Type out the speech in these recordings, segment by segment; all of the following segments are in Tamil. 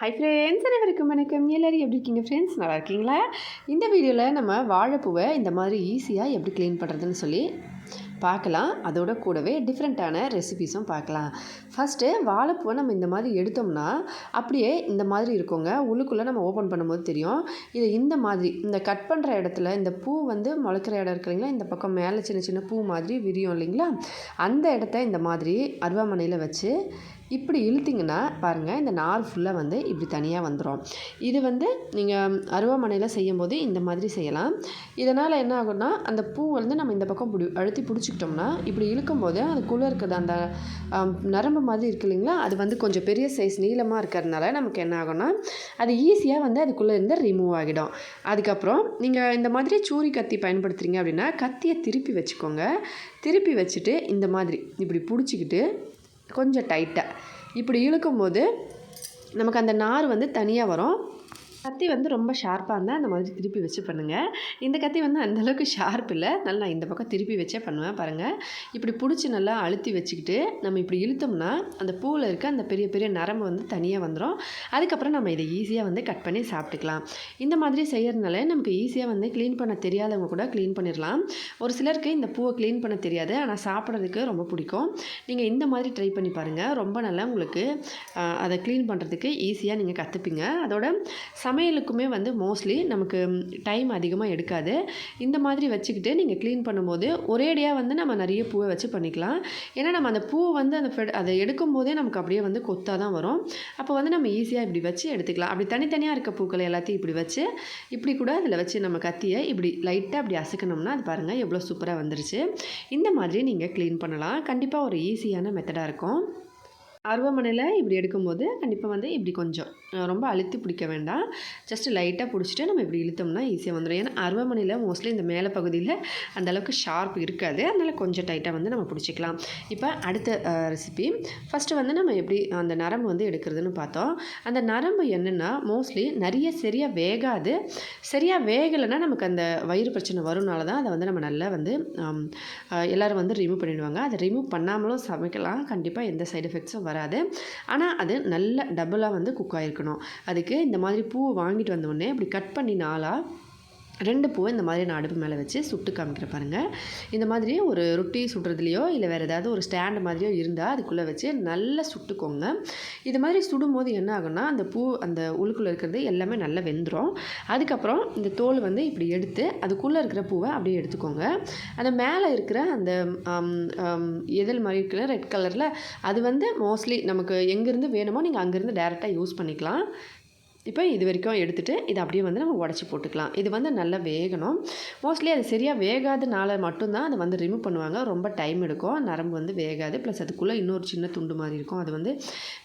ஹை ஃப்ரெண்ட்ஸ் அனைவருக்கும் வணக்கம். எல்லோரும் எப்படி இருக்கீங்க ஃப்ரெண்ட்ஸ் நல்லா இருக்கீங்களா? இந்த வீடியோவில் நம்ம வாழைப்பூவை இந்த மாதிரி ஈஸியாக எப்படி க்ளீன் பண்ணுறதுன்னு சொல்லி பார்க்கலாம். அதோட கூடவே டிஃப்ரெண்ட்டான ரெசிபிஸும் பார்க்கலாம். ஃபஸ்ட்டு வாழைப்பூவை நம்ம இந்த மாதிரி எடுத்தோம்னா அப்படியே இந்த மாதிரி இருக்குங்க. உள்ளுக்குள்ளே நம்ம ஓப்பன் பண்ணும்போது தெரியும். இது இந்த மாதிரி இந்த கட் பண்ணுற இடத்துல இந்த பூ வந்து முளைக்கிற இடம் இருக்கு இல்லைங்களா? இந்த பக்கம் மேலே சின்ன சின்ன பூ மாதிரி விரியும் இல்லைங்களா? அந்த இடத்த இந்த மாதிரி அருவாமனையில் வச்சு இப்படி இழுத்திங்கன்னா பாருங்கள் இந்த நார் ஃபுல்லாக வந்து இப்படி தனியாக வந்துடும் இது வந்து நீங்கள் அருவாமனையில் செய்யும் போது இந்த மாதிரி செய்யலாம். இதனால் என்ன ஆகும்னா அந்த பூ வந்து நம்ம இந்த பக்கம் பிடி அழுத்தி பிடிச்சிக்கிட்டோம்னா இப்படி இழுக்கும்போது அதுக்குள்ளே இருக்கிறது அந்த நரம்பு மாதிரி இருக்கு இல்லைங்களா? அது வந்து கொஞ்சம் பெரிய சைஸ் நீளமாக இருக்கிறதுனால நமக்கு என்ன ஆகும்னா அது ஈஸியாக வந்து அதுக்குள்ளே இருந்து ரிமூவ் ஆகிடும். அதுக்கப்புறம் நீங்கள் இந்த மாதிரி சூரி கத்தி பயன்படுத்துகிறீங்க அப்படின்னா கத்தியை திருப்பி வச்சுக்கோங்க. திருப்பி வச்சுட்டு இந்த மாதிரி இப்படி பிடிச்சிக்கிட்டு கொஞ்சம் டைட்டாக இப்படி இழுக்கும்போது நமக்கு அந்த நார் வந்து தனியாக வரும். கத்தி வந்து ரொம்ப ஷார்ப்பாக இருந்தால் அந்த மாதிரி திருப்பி வச்சு பண்ணுங்கள் இந்த கத்தி வந்து அந்தளவுக்கு ஷார்ப் இல்லை. நல்லா நான் இந்த பக்கம் திருப்பி வச்சே பண்ணுவேன் பாருங்கள் இப்படி பிடிச்சி நல்லா அழுத்தி வச்சுக்கிட்டு நம்ம இப்படி இழுத்தோம்னா அந்த பூவில் இருக்க அந்த பெரிய பெரிய நரம்பு வந்து தனியாக வந்துடும் அதுக்கப்புறம் நம்ம இதை ஈஸியாக வந்து கட் பண்ணி சாப்பிட்டுக்கலாம். இந்த மாதிரி செய்யறதுனால நமக்கு ஈஸியாக வந்து க்ளீன் பண்ண தெரியாதவங்க கூட க்ளீன் பண்ணிடலாம். ஒரு சிலருக்கு இந்த பூவை க்ளீன் பண்ண தெரியாது. ஆனால் சாப்பிட்றதுக்கு ரொம்ப பிடிக்கும். நீங்கள் இந்த மாதிரி ட்ரை பண்ணி பாருங்கள் ரொம்ப நல்லா உங்களுக்கு அதை க்ளீன் பண்ணுறதுக்கு ஈஸியாக நீங்கள் கற்றுப்பீங்க அதோட சமையலுக்குமே வந்து மோஸ்ட்லி நமக்கு டைம் அதிகமாக எடுக்காது. இந்த மாதிரி வச்சுக்கிட்டு நீங்கள் க்ளீன் பண்ணும்போது ஒரேடியாக வந்து நம்ம நிறைய பூவை வச்சு பண்ணிக்கலாம். ஏன்னா நம்ம அந்த பூ வந்து அந்த ஃபெட் அதை எடுக்கும்போதே நமக்கு அப்படியே வந்து கொத்தாக தான் வரும். அப்போ வந்து நம்ம ஈஸியாக இப்படி வச்சு எடுத்துக்கலாம். அப்படி தனித்தனியாக இருக்க பூக்களை எல்லாத்தையும் இப்படி வச்சு இப்படி கூட அதில் வச்சு நம்ம கத்தியை இப்படி லைட்டாக அப்படி அசுக்கணும்னா அது பாருங்கள் எவ்வளோ சூப்பராக வந்துருச்சு. இந்த மாதிரி நீங்கள் க்ளீன் பண்ணலாம். கண்டிப்பாக ஒரு ஈஸியான மெத்தடாக இருக்கும். அருவமனையில் இப்படி எடுக்கும்போது கண்டிப்பாக வந்து இப்படி கொஞ்சம் ரொம்ப அழுத்தி பிடிக்க வேண்டாம். ஜஸ்ட் லைட்டாக பிடிச்சிட்டு நம்ம இப்படி இழுத்தோம்னா ஈஸியாக வந்துடும் ஏன்னா அருவமனையில் மோஸ்ட்லி இந்த மேலே பகுதியில் அந்த அளவுக்கு ஷார்ப் இருக்காது. அதனால் கொஞ்சம் டைட்டாக வந்து நம்ம பிடிச்சிக்கலாம். இப்போ அடுத்த ரெசிபி ஃபஸ்ட்டு வந்து நம்ம எப்படி அந்த நரம்பு வந்து எடுக்கிறதுன்னு பார்த்தோம். அந்த நரம்பு என்னென்னா மோஸ்ட்லி நிறைய சரியாக வேகாது. சரியாக வேகலைன்னா நமக்கு அந்த வயிறு பிரச்சனை வரும்னால தான் அதை வந்து நம்ம நல்லா வந்து எல்லோரும் வந்து ரிமூவ் பண்ணிடுவாங்க. அதை ரிமூவ் பண்ணாமலும் சமைக்கலாம். கண்டிப்பாக எந்த சைடு எஃபெக்ட்ஸும் வராது. ஆனால் அது நல்ல டபுளாக வந்து குக் ஆகிருக்கணும் அதுக்கு இந்த மாதிரி பூ வாங்கிட்டு வந்த உடனே இப்படி கட் பண்ணி நாளாக ரெண்டு பூவை இந்த மாதிரி நான் அடுப்பு மேலே வச்சு சுட்டு காமிக்கிற பாருங்கள் இந்த மாதிரி ஒரு ரொட்டி சுடுறதுலையோ இல்லை வேறு ஏதாவது ஒரு ஸ்டாண்டு மாதிரியோ இருந்தால் அதுக்குள்ளே வச்சு நல்லா சுட்டுக்கோங்க. இது மாதிரி சுடும்போது என்ன ஆகும்னா அந்த பூ அந்த உள்ளுக்குள்ளே இருக்கிறது எல்லாமே நல்லா வெந்துடும் அதுக்கப்புறம் இந்த தோல் வந்து இப்படி எடுத்து அதுக்குள்ளே இருக்கிற பூவை அப்படியே எடுத்துக்கோங்க. அந்த மேலே இருக்கிற அந்த எதில் மாதிரி இருக்கிற ரெட் கலரில் அது வந்து மோஸ்ட்லி நமக்கு எங்கேருந்து வேணுமோ நீங்கள் அங்கேருந்து டேரெக்டாக யூஸ் பண்ணிக்கலாம். இப்போ இது வரைக்கும் எடுத்துகிட்டு இதை அப்படியே வந்து நம்ம உடச்சி போட்டுக்கலாம். இது வந்து நல்லா வேகணும். மோஸ்ட்லி அது சரியாக வேகாதனால மட்டும்தான் அதை வந்து ரிமூவ் பண்ணுவாங்க. ரொம்ப டைம் எடுக்கும். நரம்பு வந்து வேகாது. ப்ளஸ் அதுக்குள்ளே இன்னொரு சின்ன துண்டு மாதிரி இருக்கும். அது வந்து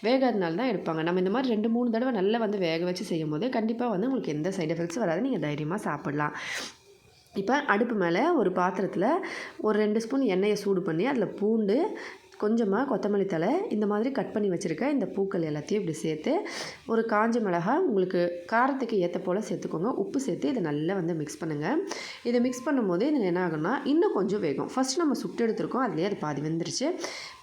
வேகாதனால தான் எடுப்பாங்க. நம்ம இந்த மாதிரி ரெண்டு மூணு தடவை நல்லா வந்து வேக வச்சு செய்யும் போது கண்டிப்பாக வந்து உங்களுக்கு எந்த சைடு எஃபெக்ட்ஸும் வராது. நீங்கள் தைரியமாக சாப்பிட்லாம். இப்போ அடுப்பு மேலே ஒரு பாத்திரத்தில் ஒரு ரெண்டு ஸ்பூன் எண்ணெயை சூடு பண்ணி அதில் பூண்டு கொஞ்சமாக கொத்தமல்லி தழை இந்த மாதிரி கட் பண்ணி வச்சுருக்க இந்த பூக்கள் எல்லாத்தையும் இப்படி சேர்த்து ஒரு காஞ்ச மிளகா உங்களுக்கு காரத்துக்கு ஏற்ற போல் சேர்த்துக்கோங்க. உப்பு சேர்த்து இதை நல்லா வந்து மிக்ஸ் பண்ணுங்கள் இதை மிக்ஸ் பண்ணும்போது இது என்ன ஆகும்னா இன்னும் கொஞ்சம் வேகும். ஃபஸ்ட் நம்ம சுட்டு எடுத்திருக்கோம் அதுலேயே அது பாதி வெந்துருச்சு.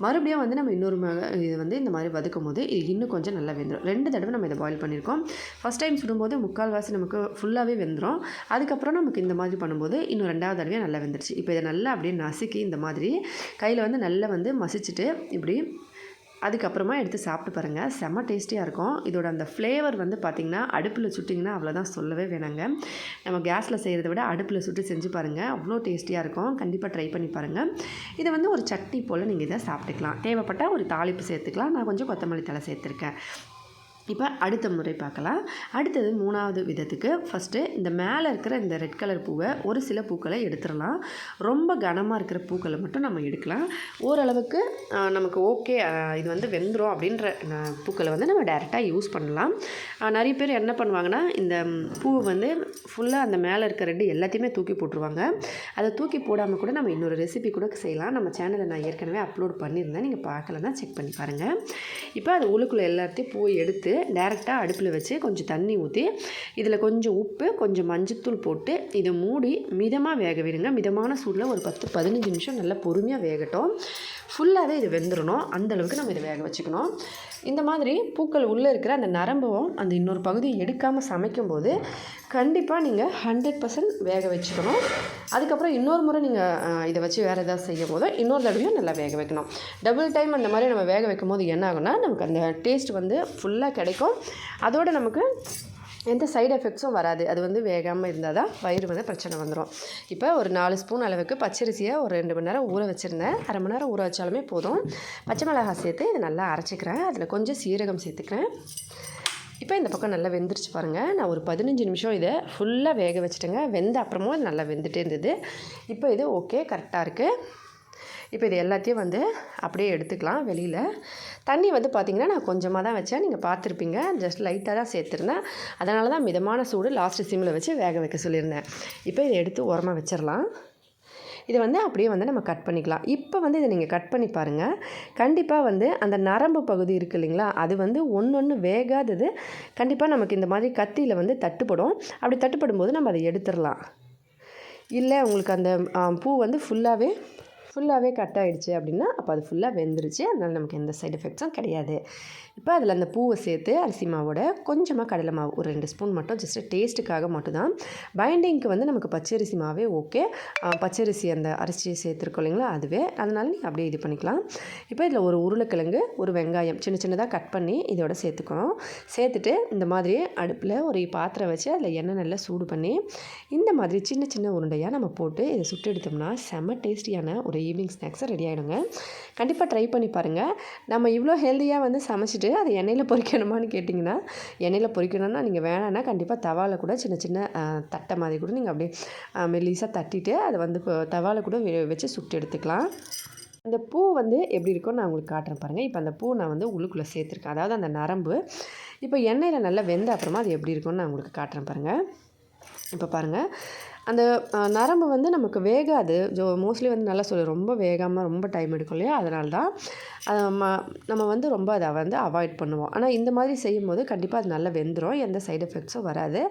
மறுபடியும் வந்து நம்ம இன்னொரு இது வந்து இந்த மாதிரி வதக்கும் போது இது இன்னும் கொஞ்சம் நல்லா வெந்துடும் ரெண்டு தடவை நம்ம இதை பாயில் பண்ணியிருக்கோம் ஃபஸ்ட் டைம் சுடும்போது முக்கால்வாசி நமக்கு ஃபுல்லாகவே வெந்துடும் அதுக்கப்புறம் நமக்கு இந்த மாதிரி பண்ணும்போது இன்னும் ரெண்டாவது தடவையாக நல்லா வெந்துருச்சு. இப்போ இதை நல்லா அப்படியே நசுக்கி இந்த மாதிரி கையில் வந்து நல்லா வந்து மசிச்சு வச்சுட்டு இப்படி அதுக்கப்புறமா எடுத்து சாப்பிட்டு பாருங்கள் செம்ம டேஸ்டியாக இருக்கும். இதோட அந்த ஃப்ளேவர் வந்து பார்த்திங்கன்னா அடுப்பில் சுட்டிங்கன்னா அவ்வளோதான் சொல்லவே வேணாங்க. நம்ம கேஸில் செய்கிறத விட அடுப்பில் சுட்டு செஞ்சு பாருங்கள் அவ்வளோ டேஸ்டியாக இருக்கும். கண்டிப்பாக ட்ரை பண்ணி பாருங்கள் இதை வந்து ஒரு சட்னி போல் நீங்கள் இதை சாப்பிட்டுக்கலாம். தேவைப்பட்டால் ஒரு தாளிப்பு சேர்த்துக்கலாம். நான் கொஞ்சம் கொத்தமல்லி தழை சேர்த்துருக்கேன். இப்போ அடுத்த முறை பார்க்கலாம். அடுத்தது மூணாவது விதத்துக்கு. ஃபஸ்ட்டு இந்த மேலே இருக்கிற இந்த ரெட் கலர் பூவை ஒரு சில பூக்களை எடுத்துடலாம். ரொம்ப கனமாக இருக்கிற பூக்களை மட்டும் நம்ம எடுக்கலாம். ஓரளவுக்கு நமக்கு ஓகே இது வந்து வெந்துடும் அப்படின்ற பூக்களை வந்து நம்ம டேரெக்டாக யூஸ் பண்ணலாம். நிறைய பேர் என்ன பண்ணுவாங்கன்னா இந்த பூவை வந்து ஃபுல்லாக அந்த மேலே இருக்கிற ரெண்டு எல்லாத்தையுமே தூக்கி போட்டுருவாங்க. அதை தூக்கி போடாமல் கூட நம்ம இன்னொரு ரெசிபி கூட செய்யலாம். நம்ம சேனலில் நான் ஏற்கனவே அப்லோட் பண்ணியிருந்தேன். நீங்கள் பார்க்கலன்னா செக் பண்ணி பாருங்கள் இப்போ அது உள்ளுக்குள்ளே எல்லாத்தையும் பூ எடுத்து டேரெக்டாக அடுப்பில் வச்சு கொஞ்சம் தண்ணி ஊற்றி இதில் கொஞ்சம் உப்பு கொஞ்சம் மஞ்சத்தூள் போட்டு இதை மூடி மிதமாக வேக விடுங்க. மிதமான சூடில் ஒரு பத்து பதினஞ்சு நிமிஷம் நல்லா பொறுமையாக வேகட்டும். ஃபுல்லாகவே இது வெந்துடணும் அந்தளவுக்கு நம்ம இதை வேக வச்சுக்கணும். இந்த மாதிரி பூக்கள் உள்ளே இருக்கிற அந்த நரம்பும் அந்த இன்னொரு பகுதியை எடுக்காமல் சமைக்கும்போது கண்டிப்பாக நீங்கள் ஹண்ட்ரட் பர்சன்ட் வேக வச்சுக்கணும். அதுக்கப்புறம் இன்னொரு முறை நீங்கள் இதை வச்சு வேறு ஏதாவது செய்யும் போது இன்னொரு தடவையும் நல்லா வேக வைக்கணும். டபுள் டைம் அந்த மாதிரி நம்ம வேக வைக்கும் போது என்ன ஆகும்னா நமக்கு அந்த டேஸ்ட் வந்து ஃபுல்லாக கிடைக்கும். அதோடு நமக்கு எந்த சைடு எஃபெக்ட்ஸும் வராது. அது வந்து வேகாமல் இருந்தால் தான் வயிறு வந்து பிரச்சனை வந்துடும் இப்போ ஒரு நாலு ஸ்பூன் அளவுக்கு பச்சரிசியை ஒரு ரெண்டு மணி நேரம் ஊற வச்சுருந்தேன். அரை மணி நேரம் ஊற வச்சாலுமே போதும். பச்சை மிளகாய் சேர்த்து இதை நல்லா அரைச்சிக்கிறேன். அதில் கொஞ்சம் சீரகம் சேர்த்துக்கிறேன். இப்போ இந்த பக்கம் நல்லா வெந்துருச்சு பாருங்கள் நான் ஒரு பதினஞ்சு நிமிஷம் இதை ஃபுல்லாக வேக வச்சுட்டேங்க. வெந்த அப்புறமும் அது நல்லா வெந்துகிட்டே இருந்தது. இப்போ இது ஓகே கரெக்டாக இருக்குது இப்போ இது எல்லாத்தையும் வந்து அப்படியே எடுத்துக்கலாம் வெளியில். தண்ணி வந்து பார்த்திங்கன்னா நான் கொஞ்சமாக தான் வச்சேன். நீங்கள் பார்த்துருப்பீங்க. ஜஸ்ட் லைட்டாக தான் சேர்த்துருந்தேன். அதனால தான் மிதமான சூடு லாஸ்ட்டு சிம்மில் வச்சு வேக வைக்க சொல்லியிருந்தேன். இப்போ இதை எடுத்து உரமாக வச்சிடலாம். இதை வந்து அப்படியே வந்து நம்ம கட் பண்ணிக்கலாம். இப்போ வந்து இதை நீங்கள் கட் பண்ணி பாருங்கள் கண்டிப்பாக வந்து அந்த நரம்பு பகுதி இருக்குது இல்லைங்களா? அது வந்து ஒன்று ஒன்று வேகாதது. கண்டிப்பாக நமக்கு இந்த மாதிரி கத்தியில் வந்து தட்டுப்படும். அப்படி தட்டுப்படும் போது நம்ம அதை எடுத்துடலாம். இல்லை உங்களுக்கு அந்த பூ வந்து ஃபுல்லாகவே ஃபுல்லாகவே கட் ஆகிடுச்சு அப்படின்னா அப்போ அது ஃபுல்லாக வெந்துருச்சு. அதனால் நமக்கு எந்த சைடு எஃபெக்ட்ஸும் கிடையாது. இப்போ அதில் அந்த பூவை சேர்த்து அரிசி மாவோட கொஞ்சமாக கடலை மாவு ஒரு ரெண்டு ஸ்பூன் மட்டும் ஜஸ்ட்டு டேஸ்ட்டுக்காக மட்டும்தான். பைண்டிங்க்கு வந்து நமக்கு பச்சரிசி மாவே ஓகே பச்சரிசி அந்த அரிசி சேர்த்துருக்கோம் இல்லைங்களா அதுவே. அதனால் நீங்கள் அப்படியே இது பண்ணிக்கலாம். இப்போ இதில் ஒரு உருளைக்கிழங்கு ஒரு வெங்காயம் சின்ன சின்னதாக கட் பண்ணி இதோட சேர்த்துக்கணும். சேர்த்துட்டு இந்த மாதிரி அடுப்பில் ஒரு பாத்திரம் வச்சு அதில் எண்ணெய் நல்லா சூடு பண்ணி இந்த மாதிரி சின்ன சின்ன உருண்டையாக நம்ம போட்டு இதை சுட்டு எடுத்தோம்னா செம டேஸ்டியான ஒரு ஈவினிங் ஸ்நாக்ஸை ரெடி ஆகிடுங்க கண்டிப்பாக ட்ரை பண்ணி பாருங்கள் நம்ம இவ்வளோ ஹெல்த்தியாக வந்து சமைச்சிட்டு அதை எண்ணெயில் பொறிக்கணுமான்னு கேட்டிங்கன்னா எண்ணெயில் பொறிக்கணும்னா நீங்கள் வேணான்னா கண்டிப்பாக தவாவில் கூட சின்ன சின்ன தட்டை மாதிரி கூட நீங்கள் அப்படியே மெல்லீஸாக தட்டிட்டு அதை வந்து தவாவில் கூட வச்சு சுட்டு எடுத்துக்கலாம். அந்த பூ வந்து எப்படி இருக்கும்னு நான் உங்களுக்கு காட்டுறேன் பாருங்கள் இப்போ அந்த பூ நான் வந்து உள்ளுக்குள்ளே சேர்த்துருக்கேன். அதாவது அந்த நரம்பு. இப்போ எண்ணெயில் நல்லா வெந்த அப்புறமா அது எப்படி இருக்கும்னு நான் உங்களுக்கு காட்டுறேன் பாருங்கள் இப்போ பாருங்கள் அந்த நரம்பு வந்து நமக்கு வேகாது. ஜோ மோஸ்ட்லி வந்து நல்லா சொல்லு ரொம்ப வேகாமல் ரொம்ப டைம் எடுக்கும் இல்லையா? அதனால தான் ம நம்ம வந்து ரொம்ப அதை வந்து அவாய்ட் பண்ணுவோம். ஆனால் இந்த மாதிரி செய்யும்போது கண்டிப்பாக அது நல்லா வெந்துடும் எந்த சைடு எஃபெக்ட்ஸும் வராது.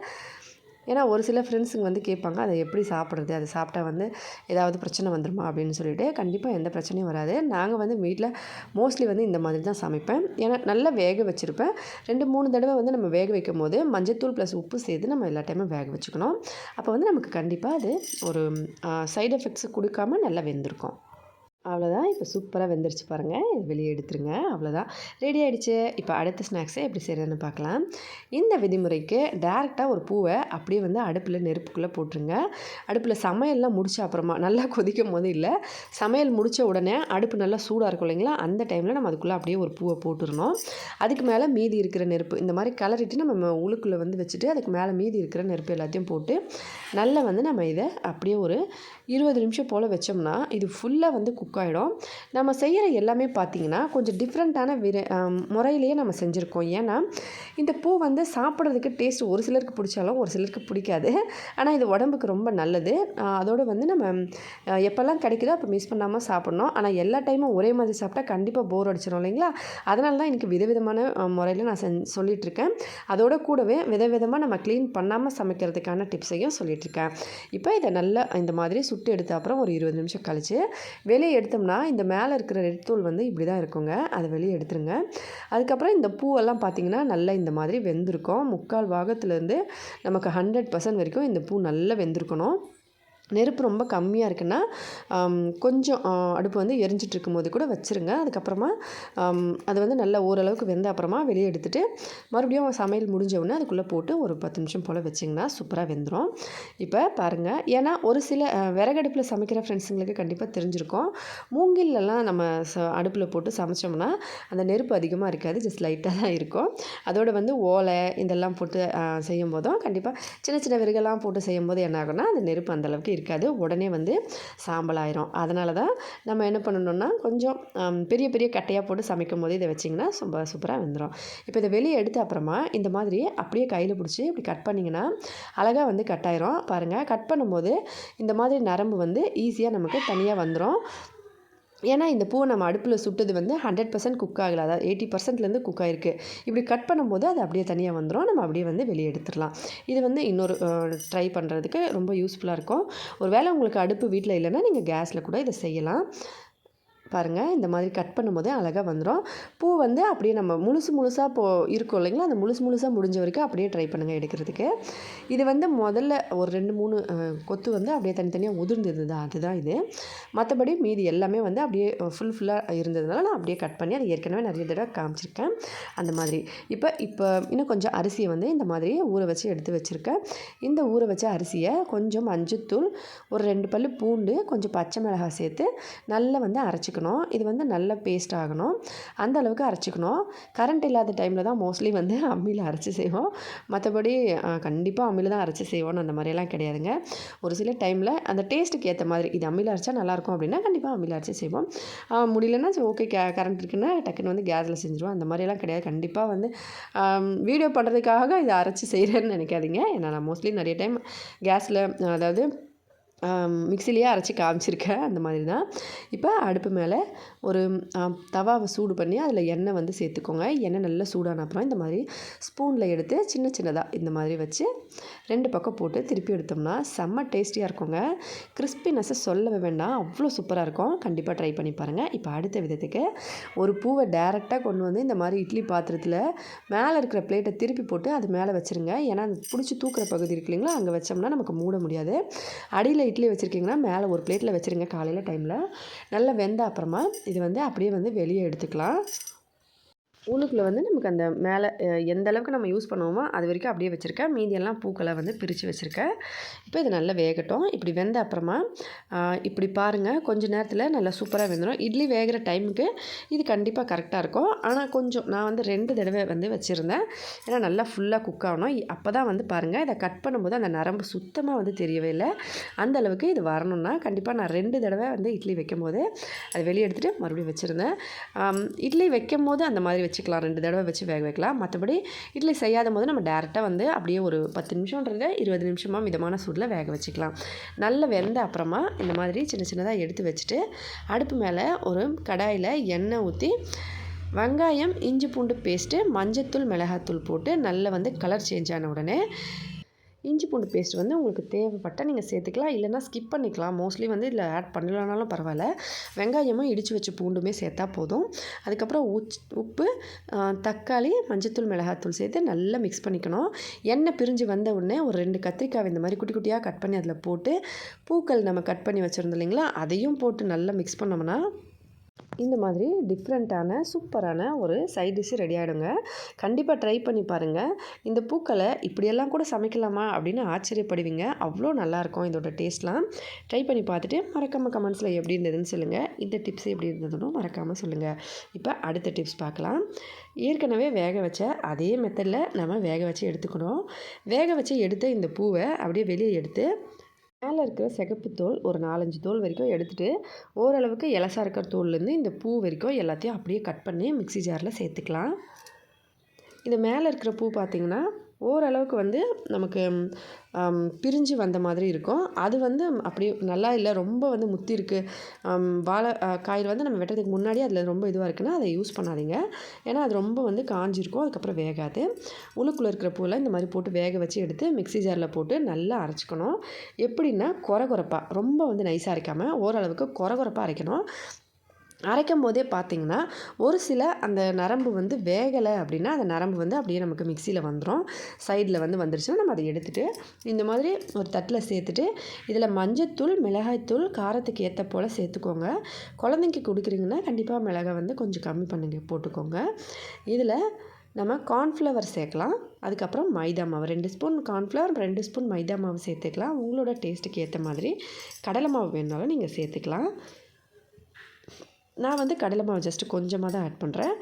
ஏன்னா ஒரு சில ஃப்ரெண்ட்ஸுங்க வந்து கேட்பாங்க அதை எப்படி சாப்பிட்றது? அதை சாப்பிட்டா வந்து ஏதாவது பிரச்சனை வந்துடுமா அப்படின்னு சொல்லிட்டு கண்டிப்பாக எந்த பிரச்சனையும் வராது. நாங்கள் வந்து வீட்டில் மோஸ்ட்லி வந்து இந்த மாதிரி தான் சமைப்பேன். ஏன்னா நல்லா வேக வச்சுருப்பேன். ரெண்டு மூணு தடவை வந்து நம்ம வேக வைக்கும் போது மஞ்சத்தூள் ப்ளஸ் உப்பு சேர்த்து நம்ம எல்லா டைமும் வேக வச்சுக்கணும். அப்போ வந்து நமக்கு கண்டிப்பாக அது ஒரு சைடு எஃபெக்ட்ஸ் கொடுக்காம நல்லா வெந்திருக்கும். அவ்வளோதான். இப்போ சூப்பராக வெந்துருச்சு பாருங்கள் இது வெளியே எடுத்துருங்க. அவ்வளோதான். ரெடி ஆகிடுச்சு இப்போ அடுத்த ஸ்நாக்ஸை எப்படி செய்கிறதுன்னு பார்க்கலாம். இந்த விதிமுறைக்கு டேரெக்டாக ஒரு பூவை அப்படியே வந்து அடுப்பில் நெருப்புக்குள்ளே போட்டுருங்க. அடுப்பில் சமையல்லாம் முடிச்ச அப்புறமா நல்லா கொதிக்கும் போது இல்லை. சமையல் முடித்த உடனே அடுப்பு நல்லா சூடாக இருக்கும் இல்லைங்களா? அந்த டைமில் நம்ம அதுக்குள்ளே அப்படியே ஒரு பூவை போட்டுருணும் அதுக்கு மேலே மீதி இருக்கிற நெருப்பு இந்த மாதிரி கலரிட்டு நம்ம உளுக்குள்ளே வந்து வச்சுட்டு அதுக்கு மேலே மீதி இருக்கிற நெருப்பு எல்லாத்தையும் போட்டு நல்லா வந்து நம்ம இதை அப்படியே ஒரு இருபது நிமிஷம் போல் வச்சோம்னா இது ஃபுல்லாக வந்து குக் ஆகிடும் நம்ம செய்கிற எல்லாமே பார்த்திங்கன்னா கொஞ்சம் டிஃப்ரெண்ட்டான விர முறையிலேயே நம்ம செஞ்சுருக்கோம். ஏன்னா இந்த பூ வந்து சாப்பிட்றதுக்கு டேஸ்ட் ஒரு சிலருக்கு பிடிச்சாலும் ஒரு சிலருக்கு பிடிக்காது. ஆனால் இது உடம்புக்கு ரொம்ப நல்லது. அதோடு வந்து நம்ம எப்போல்லாம் கிடைக்குதோ அப்போ மிஸ் பண்ணாமல் சாப்பிட்ணும். ஆனால் எல்லா டைமும் ஒரே மாதிரி சாப்பிட்டா கண்டிப்பாக போர் அடிச்சிடும் இல்லைங்களா? அதனால தான் எனக்கு விதவிதமான முறையில் நான் செஞ் சொல்லிகிட்ருக்கேன் அதோட கூடவே விதவிதமாக நம்ம க்ளீன் பண்ணாமல் சமைக்கிறதுக்கான டிப்ஸையும் சொல்லிகிட்ருக்கேன் இப்போ இதை நல்லா இந்த மாதிரி சுட்டு சுட்டு எடுத்த அப்புறம் ஒரு இருபது நிமிஷம் கழித்து வெளியே எடுத்தோம்னா இந்த மேலே இருக்கிற ரெட் தூள் வந்து இப்படி தான் இருக்குங்க. அதை வெளியே எடுத்துருங்க. அதுக்கப்புறம் இந்த பூவெல்லாம் பார்த்திங்கன்னா நல்லா இந்த மாதிரி வெந்திருக்கும். முக்கால் பாகத்துலேருந்து நமக்கு ஹண்ட்ரட் பர்சன்ட் வரைக்கும் இந்த பூ நல்லா வெந்திருக்கணும். நெருப்பு ரொம்ப கம்மியாக இருக்குன்னா கொஞ்சம் அடுப்பு வந்து எரிஞ்சிட்டு இருக்கும்போது கூட வச்சுருங்க. அதுக்கப்புறமா அது வந்து நல்லா ஓரளவுக்கு வெந்த அப்புறமா வெளியே எடுத்துகிட்டு மறுபடியும் சமையல் முடிஞ்சவுடனே அதுக்குள்ளே போட்டு ஒரு பத்து நிமிஷம் போல் வச்சிங்கன்னா சூப்பராக வெந்துடும் இப்போ பாருங்கள் ஏன்னா ஒரு சில விறகடுப்பில் சமைக்கிற ஃப்ரெண்ட்ஸுங்களுக்கு கண்டிப்பாக தெரிஞ்சிருக்கும். மூங்கிலெல்லாம் நம்ம ச அடுப்பில் போட்டு சமைச்சோம்னா அந்த நெருப்பு அதிகமாக இருக்காது ஜஸ்ட் லைட்டாக தான் இருக்கும். அதோடு வந்து ஓலை இதெல்லாம் போட்டு செய்யும் போதும் கண்டிப்பாக சின்ன சின்ன விறகெல்லாம் போட்டு செய்யும் போது என்ன ஆகும்னா அந்த நெருப்பு அந்தளவுக்கு இருக்காது. உடனே வந்து சாம்பல் ஆயிரும் அதனால தான் நம்ம என்ன பண்ணணும்னா கொஞ்சம் பெரிய பெரிய கட்டையாக போட்டு சமைக்கும் போது இதை வச்சிங்கன்னா ரொம்ப சூப்பராக வந்துடும் இப்போ இதை வெளியே எடுத்த அப்புறமா இந்த மாதிரி அப்படியே கையில் பிடிச்சி இப்படி கட் பண்ணிங்கன்னா அழகாக வந்து கட் ஆயிரும் பாருங்கள் கட் பண்ணும்போது இந்த மாதிரி நரம்பு வந்து ஈஸியாக நமக்கு தனியாக வந்துடும் ஏன்னா இந்த பூவை நம்ம அடுப்பில் சுட்டது வந்து ஹண்ட்ரட் பர்சன்ட் குக் ஆகலை. அதாவது எயிட்டி பர்சன்ட்லேருந்து குக் ஆகிருக்கு இப்படி கட் பண்ணும்போது அது அப்படியே தனியாக வந்துடும் நம்ம அப்படியே வந்து வெளியே எடுத்துடலாம். இது வந்து இன்னொரு ட்ரை பண்ணுறதுக்கு ரொம்ப யூஸ்ஃபுல்லாக இருக்கும். ஒரு வேளை உங்களுக்கு அடுப்பு வீட்டில் இல்லைன்னா நீங்கள் கேஸில் கூட இதை செய்யலாம். பாருங்கள் இந்த மாதிரி கட் பண்ணும்போதே அழகாக வந்துடும் பூ வந்து அப்படியே நம்ம முழுசு முழுசாக போ இருக்கும் இல்லைங்களா? அந்த முழுசு முழுசாக முடிஞ்ச வரைக்கும் அப்படியே ட்ரை பண்ணுங்கள் எடுக்கிறதுக்கு. இது வந்து முதல்ல ஒரு ரெண்டு மூணு கொத்து வந்து அப்படியே தனித்தனியாக உதிர்ந்தது அதுதான் இது. மற்றபடி மீதி எல்லாமே வந்து அப்படியே ஃபுல் ஃபுல்லாக இருந்ததுனால நான் அப்படியே கட் பண்ணி அதை ஏற்கனவே நிறைய தடவை காமிச்சிருக்கேன். அந்த மாதிரி. இப்போ இப்போ இன்னும் கொஞ்சம் அரிசியை வந்து இந்த மாதிரி ஊற வச்சு எடுத்து வச்சுருக்கேன். இந்த ஊற வச்ச அரிசியை கொஞ்சம் மஞ்சத்தூள் ஒரு ரெண்டு பல் பூண்டு கொஞ்சம் பச்சை மிளகாய் சேர்த்து நல்லா வந்து அரைச்சிக்கணும். அரைச்சிக்கணும். இது வந்து நல்ல பேஸ்ட் ஆகணும். அந்த அளவுக்கு அரைச்சிக்கணும். கரண்ட் இல்லாத டைமில் தான் மோஸ்ட்லி வந்து அம்மியில் அரைச்சி செய்வோம். மற்றபடி கண்டிப்பாக அம்மியில் தான் அரைச்சி செய்வோம்னு அந்த மாதிரியெல்லாம் கிடையாதுங்க. ஒரு சில டைமில் அந்த டேஸ்ட்டுக்கு ஏற்ற மாதிரி இது அம்மியில் அரைச்சா நல்லாயிருக்கும் அப்படின்னா கண்டிப்பாக அம்மியில் அரைச்சி செய்வோம். முடியலன்னா சரி ஓகே கே கரண்ட் இருக்குன்னா டக்குன்னு வந்து கேஸில் செஞ்சுருவோம். அந்த மாதிரியெல்லாம் கிடையாது. கண்டிப்பாக வந்து வீடியோ பண்ணுறதுக்காக இதை அரைச்சி செய்கிறேன்னு நினைக்காதீங்க. ஏன்னா நான் மோஸ்ட்லி நிறைய டைம் கேஸில் அதாவது மிக்சிலேயே அரைச்சி காமிச்சிருக்கேன் அந்த மாதிரி தான் இப்போ அடுப்பு மேலே ஒரு தவாவை சூடு பண்ணி அதில் எண்ணெய் வந்து சேர்த்துக்கோங்க. எண்ணெய் நல்லா சூடான அப்புறம் இந்த மாதிரி ஸ்பூனில் எடுத்து சின்ன சின்னதாக இந்த மாதிரி வச்சு ரெண்டு பக்கம் போட்டு திருப்பி எடுத்தோம்னா செம்ம டேஸ்டியாக இருக்குங்க. கிறிஸ்பினஸ்ஸை சொல்லவே வேண்டாம். அவ்வளோ சூப்பராக இருக்கும். கண்டிப்பாக ட்ரை பண்ணி பாருங்கள் இப்போ அடுத்த விதத்துக்கு ஒரு பூவை டேரெக்டாக கொண்டு வந்து இந்த மாதிரி இட்லி பாத்திரத்தில் மேலே இருக்கிற பிளேட்டை திருப்பி போட்டு அது மேலே வச்சுருங்க. ஏன்னா அது பிடிச்சி தூக்குற பகுதி இருக்கு இல்லைங்களா? அங்கே வச்சோம்னா நமக்கு மூட முடியாது. அடியில் இட்லி வச்சுருக்கீங்கன்னா மேலே ஒரு பிளேட்டில் வச்சுருங்க காலையில் டைமில் நல்லா வெந்த அப்புறமா இது வந்து அப்படியே வந்து வெளியே எடுத்துக்கலாம். உள்ளுக்குள்ளே வந்து நமக்கு அந்த மேலே எந்த அளவுக்கு நம்ம யூஸ் பண்ணுவோமோ அது வரைக்கும் அப்படியே வச்சுருக்கேன் மீதியெல்லாம் பூக்களை வந்து பிரித்து வச்சுருக்கேன் இப்போ இது நல்லா வேகட்டும். இப்படி வெந்த அப்புறமா இப்படி பாருங்கள் கொஞ்சம் நேரத்தில் நல்லா சூப்பராக வெந்துடும் இட்லி வேகிற டைமுக்கு இது கண்டிப்பாக கரெக்டாக இருக்கும். ஆனால் கொஞ்சம் நான் வந்து ரெண்டு தடவை வந்து வச்சுருந்தேன். ஏன்னா நல்லா ஃபுல்லாக குக் ஆகணும். அப்போ தான் வந்து பாருங்கள் இதை கட் பண்ணும்போது அந்த நரம்பு சுத்தமாக வந்து தெரியவே இல்லை. அந்த அளவுக்கு இது வரணும்னா கண்டிப்பாக நான் ரெண்டு தடவை வந்து இட்லி வைக்கும் போது அதை வெளியே எடுத்துகிட்டு மறுபடியும் வச்சுருந்தேன். இட்லி வைக்கும் போது அந்த மாதிரி வச்சு வச்சுக்கலாம். ரெண்டு தடவை வச்சு வேக வைக்கலாம். மற்றபடி இட்லி செய்யாத போது நம்ம டேரெக்டாக வந்து அப்படியே ஒரு பத்து நிமிஷம்ன்றத இருபது நிமிஷமாக மிதமான சூடில் வேக வச்சுக்கலாம். நல்ல வெந்த அப்புறமா இந்த மாதிரி சின்ன சின்னதாக எடுத்து வச்சுட்டு அடுப்பு மேலே ஒரு கடாயில் எண்ணெய் ஊற்றி வெங்காயம் இஞ்சி பூண்டு பேஸ்ட்டு மஞ்சத்தூள் மிளகாத்தூள் போட்டு நல்லா வந்து கலர் சேஞ்ச் ஆன உடனே இஞ்சி பூண்டு பேஸ்ட் வந்து உங்களுக்கு தேவைப்பட்ட நீங்கள் சேர்த்துக்கலாம். இல்லைனா ஸ்கிப் பண்ணிக்கலாம். மோஸ்ட்லி வந்து இதில் ஆட் பண்ணலனாலும் பரவாயில்ல. வெங்காயமும் இடித்து வச்ச பூண்டுமே சேர்த்தா போதும். அதுக்கப்புறம் உச் உப்பு தக்காளி மஞ்சத்தூள் மிளகாத்தூள் சேர்த்து நல்லா மிக்ஸ் பண்ணிக்கணும். எண்ணெய் பிரிஞ்சு வந்த உடனே ஒரு ரெண்டு கத்திரிக்காய் இந்த மாதிரி குட்டி குட்டியாக கட் பண்ணி அதில் போட்டு பூக்கள் நம்ம கட் பண்ணி வச்சுருந்தோம் இல்லைங்களா? அதையும் போட்டு நல்லா மிக்ஸ் பண்ணோம்னா இந்த மாதிரி டிஃப்ரெண்ட்டான சூப்பரான ஒரு சைட் டிஷ்ஷு ரெடி ஆகிடுங்க கண்டிப்பாக ட்ரை பண்ணி பாருங்கள் இந்த பூக்களை இப்படியெல்லாம் கூட சமைக்கலாமா அப்படின்னு ஆச்சரியப்படுவீங்க. அவ்வளோ நல்லாயிருக்கும் இதோட டேஸ்ட்லாம் ட்ரை பண்ணி பார்த்துட்டு மறக்காமல் கமெண்ட்ஸில் எப்படி இருந்ததுன்னு சொல்லுங்கள் இந்த டிப்ஸ் எப்படி இருந்ததுன்னு மறக்காமல் சொல்லுங்கள் இப்போ அடுத்த டிப்ஸ் பார்க்கலாம். ஏற்கனவே வேக வச்ச அதே மெத்தடில் நம்ம வேக வச்சு எடுத்துக்கணும். வேக வச்சு எடுத்த இந்த பூவை அப்படியே வெளியே எடுத்து மேலே இருக்கிற சிகப்பு தோல் ஒரு நாலஞ்சு தோல் வரைக்கும் எடுத்துகிட்டு ஓரளவுக்கு இலசா இருக்கிற தோல்லேருந்து இந்த பூ வரைக்கும் எல்லாத்தையும் அப்படியே கட் பண்ணி மிக்சி ஜாரில் சேர்த்துக்கலாம். இது மேலே இருக்கிற பூ பார்த்திங்கன்னா ஓரளவுக்கு வந்து நமக்கு பிரிஞ்சு வந்த மாதிரி இருக்கும். அது வந்து அப்படி நல்லா இல்லை ரொம்ப வந்து முத்தி இருக்குது வாழை காயில் வந்து நம்ம வெட்டுறதுக்கு முன்னாடி அதில் ரொம்ப இதுவாக இருக்குன்னா அதை யூஸ் பண்ணாதீங்க. ஏன்னா அது ரொம்ப வந்து காஞ்சிருக்கும் அதுக்கப்புறம் வேகாது. உளுக்குள்ளே இருக்கிற பூவில் இந்த மாதிரி போட்டு வேக வச்சு எடுத்து மிக்ஸி ஜாரில் போட்டு நல்லா அரைச்சிக்கணும். எப்படின்னா குறை குறைப்பாக ரொம்ப வந்து நைஸாக அரைக்காமல் ஓரளவுக்கு குறை குறைப்பாக அரைக்கணும். அரைக்கும் போதே பார்த்திங்கன்னா ஒரு சில அந்த நரம்பு வந்து வேகலை அப்படின்னா அந்த நரம்பு வந்து அப்படியே நமக்கு மிக்சியில் வந்துடும் சைடில் வந்து வந்துருச்சுன்னா நம்ம அதை எடுத்துகிட்டு இந்த மாதிரி ஒரு தட்டில் சேர்த்துட்டு இதில் மஞ்சத்தூள் மிளகாய்த்தூள் காரத்துக்கு ஏற்ற போல் சேர்த்துக்கோங்க. குழந்தைங்க கொடுக்குறீங்கன்னா கண்டிப்பாக மிளகாய் வந்து கொஞ்சம் கம்மி பண்ணுங்க போட்டுக்கோங்க. இதில் நம்ம கார்ன்ஃப்ளவர் சேர்க்கலாம். அதுக்கப்புறம் மைதா மாவு ரெண்டு ஸ்பூன் கார்ன்ஃப்ளவர் ரெண்டு ஸ்பூன் மைதா மாவு சேர்த்துக்கலாம். உங்களோட டேஸ்ட்டுக்கு ஏற்ற மாதிரி கடலை மாவு வேணுனாலும் நீங்கள் சேர்த்துக்கலாம். நான் வந்து கடலை மாவு ஜஸ்ட்டு கொஞ்சமாக தான் ஆட் பண்ணுறேன்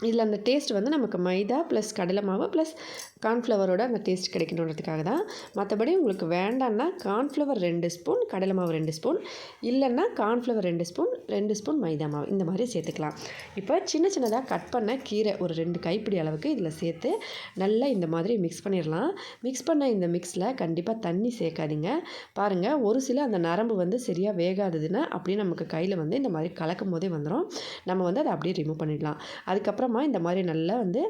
இதில் அந்த டேஸ்ட் வந்து நமக்கு மைதா ப்ளஸ் கடலை மாவு ப்ளஸ் கார்ன்ஃப்ளவரோட அந்த டேஸ்ட் கிடைக்கணுன்றதுக்காக தான். மற்றபடி உங்களுக்கு வேண்டான்னா கார்ன்ஃப்ளவர் ரெண்டு ஸ்பூன் கடலை மாவு ரெண்டு ஸ்பூன் இல்லைன்னா கார்ன்ஃப்ளவர் ரெண்டு ஸ்பூன் ரெண்டு ஸ்பூன் மைதா மாவு. இந்த மாதிரி சேர்த்துக்கலாம். இப்போ சின்ன சின்னதாக கட் பண்ண கீரை ஒரு ரெண்டு கைப்பிடி அளவுக்கு இதில் சேர்த்து நல்லா இந்த மாதிரி மிக்ஸ் பண்ணிடலாம். மிக்ஸ் பண்ண இந்த மிக்ஸில் கண்டிப்பாக தண்ணி சேர்க்காதீங்க. பாருங்கள் ஒரு சில அந்த நரம்பு வந்து சரியாக வேகாததுன்னா அப்படியே நமக்கு கையில் வந்து இந்த மாதிரி கலக்கும் போதே வந்துடும் நம்ம வந்து அதை அப்படியே ரிமூவ் பண்ணிடலாம். அதுக்கப்புறமா இந்த மாதிரி நல்லா வந்து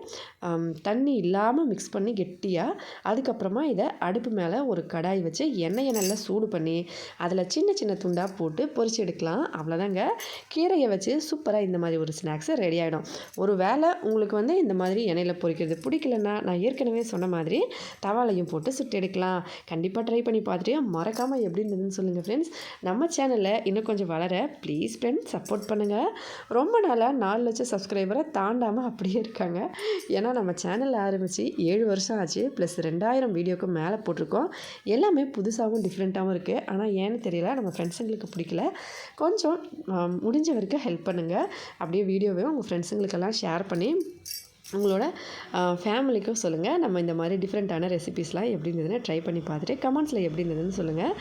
தண்ணி இல்லாமல் மிக்ஸ் பண்ணி பண்ணி கெட்டியாக அதுக்கப்புறமா இதை அடுப்பு மேலே ஒரு கடாய் வச்சு எண்ணெயை நல்லா சூடு பண்ணி அதில் சின்ன சின்ன துண்டாக போட்டு பொரிச்சு எடுக்கலாம். அவ்வளோதாங்க கீரையை வச்சு சூப்பராக இந்த மாதிரி ஒரு ஸ்நாக்ஸு ரெடி ஆகிடும் ஒரு வேளை உங்களுக்கு வந்து இந்த மாதிரி எண்ணெயில் பொரிக்கிறது பிடிக்கலன்னா நான் ஏற்கனவே சொன்ன மாதிரி தவாலையும் போட்டு சுட்டு எடுக்கலாம். கண்டிப்பாக ட்ரை பண்ணி பார்த்துட்டு மறக்காமல் எப்படி இருந்ததுன்னு சொல்லுங்கள் ஃப்ரெண்ட்ஸ் நம்ம சேனலில் இன்னும் கொஞ்சம் வளர ப்ளீஸ் ஃப்ரெண்ட்ஸ் சப்போர்ட் பண்ணுங்கள் ரொம்ப நாளாக நாலு லட்சம் சப்ஸ்கிரைபரை தாண்டாமல் அப்படியே இருக்காங்க. ஏன்னா நம்ம சேனலில் ஆரம்பித்து ஏழு வருஷம் ஆச்சு. ப்ளஸ் ரெண்டாயிரம் வீடியோக்கு மேலே போட்டிருக்கோம். எல்லாமே புதுசாகவும் டிஃப்ரெண்ட்டாகவும் இருக்குது ஆனால் ஏன்னு தெரியல. நம்ம ஃப்ரெண்ட்ஸுங்களுக்கு பிடிக்கல. கொஞ்சம் முடிஞ்ச வரைக்கும் ஹெல்ப் பண்ணுங்கள் அப்படியே வீடியோவையும் உங்கள் ஃப்ரெண்ட்ஸுங்களுக்கெல்லாம் ஷேர் பண்ணி உங்களோட ஃபேமிலிக்கும் சொல்லுங்கள் நம்ம இந்த மாதிரி டிஃப்ரெண்ட்டான ரெசிபீஸ்லாம் எப்படி இருந்ததுன்னு ட்ரை பண்ணி பார்த்துட்டு கமெண்ட்ஸில் எப்படி இருந்ததுன்னு சொல்லுங்கள்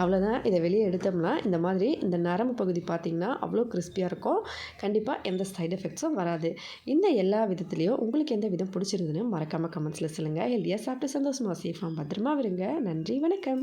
அவ்வளோதான் இதை வெளியே எடுத்தோம்னா இந்த மாதிரி இந்த நரம்பு பகுதி பார்த்திங்கன்னா அவ்வளோ கிறிஸ்பியாக இருக்கும். கண்டிப்பாக எந்த சைடு எஃபெக்ட்ஸும் வராது. இந்த எல்லா விதத்துலேயும் உங்களுக்கு எந்த விதம் பிடிச்சிருந்ததுன்னு மறக்காமல் கமெண்ட்ஸில் சொல்லுங்கள் ஹெல்த்தியாக சாப்பிட்டு சந்தோஷமாக சேஃபாக பத்திரமா விருங்க நன்றி வணக்கம்.